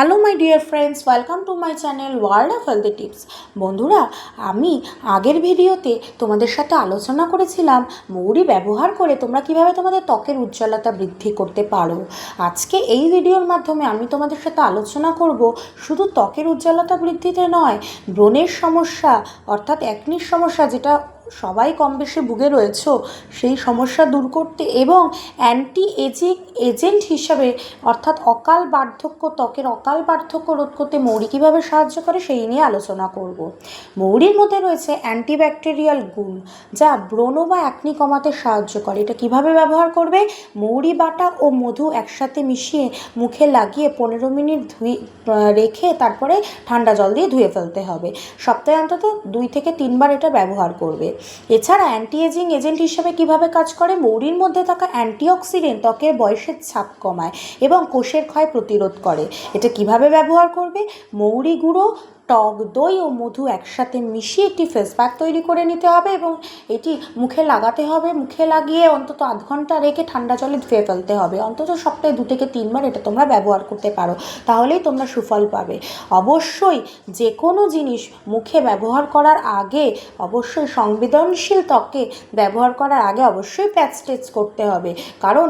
Hello my dear friends welcome to my channel world of healthy tips বন্ধুরা, আমি আগের ভিডিওতে তোমাদের সাথে আলোচনা করেছিলাম মৌরি ব্যবহার করে তোমরা কীভাবে তোমাদের ত্বকের উজ্জ্বলতা বৃদ্ধি করতে পারো। আজকে এই ভিডিওর মাধ্যমে আমি তোমাদের সাথে আলোচনা করব শুধু ত্বকের উজ্জ্বলতা বৃদ্ধিতে নয়, ব্রণের সমস্যা অর্থাৎ একনির সমস্যা যেটা সবাই কম বেশি ভুগে রয়েছো, সেই সমস্যা দূর করতে এবং অ্যান্টি এজিং এজেন্ট হিসাবে, অর্থাৎ অকাল বার্ধক্য ত্বকের অকাল বার্ধক্য রোধ করতে মৌরি কীভাবে সাহায্য করে সেই নিয়ে আলোচনা করব। মৌরির মধ্যে রয়েছে অ্যান্টিব্যাকটেরিয়াল গুণ যা ব্রণ বা অ্যাকনি কমাতে সাহায্য করে। এটা কীভাবে ব্যবহার করবে? মৌরি, বাটা ও মধু একসাথে মিশিয়ে মুখে লাগিয়ে পনেরো মিনিট ধুয়ে রেখে তারপরে ঠান্ডা জল দিয়ে ধুয়ে ফেলতে হবে। সপ্তাহে অন্তত দুই থেকে তিনবার এটা ব্যবহার করবে। এছাড়া অ্যান্টি এজিং এজেন্ট হিসেবে কীভাবে কাজ করে? মৌরির মধ্যে থাকা অ্যান্টিঅক্সিডেন্ট ত্বকের বয়সের ছাপ কমায় এবং কোষের ক্ষয় প্রতিরোধ করে। এটা কীভাবে ব্যবহার করবে? মৌরি গুঁড়ো, টক দই ও মধু একসাথে মিশিয়ে একটি ফেস প্যাক তৈরি করে নিতে হবে এবং এটি মুখে লাগাতে হবে। মুখে লাগিয়ে অন্তত আধ ঘণ্টা রেখে ঠান্ডা জলে ধুয়ে ফেলতে হবে। অন্তত সপ্তাহে দু থেকে তিনবার এটা তোমরা ব্যবহার করতে পারো। তাহলেই তোমরা সুফল পাবে। অবশ্যই যে কোনো জিনিস মুখে ব্যবহার করার আগে অবশ্যই সংবেদনশীল ত্বকে ব্যবহার করার আগে অবশ্যই প্যাচ টেচ করতে হবে। কারণ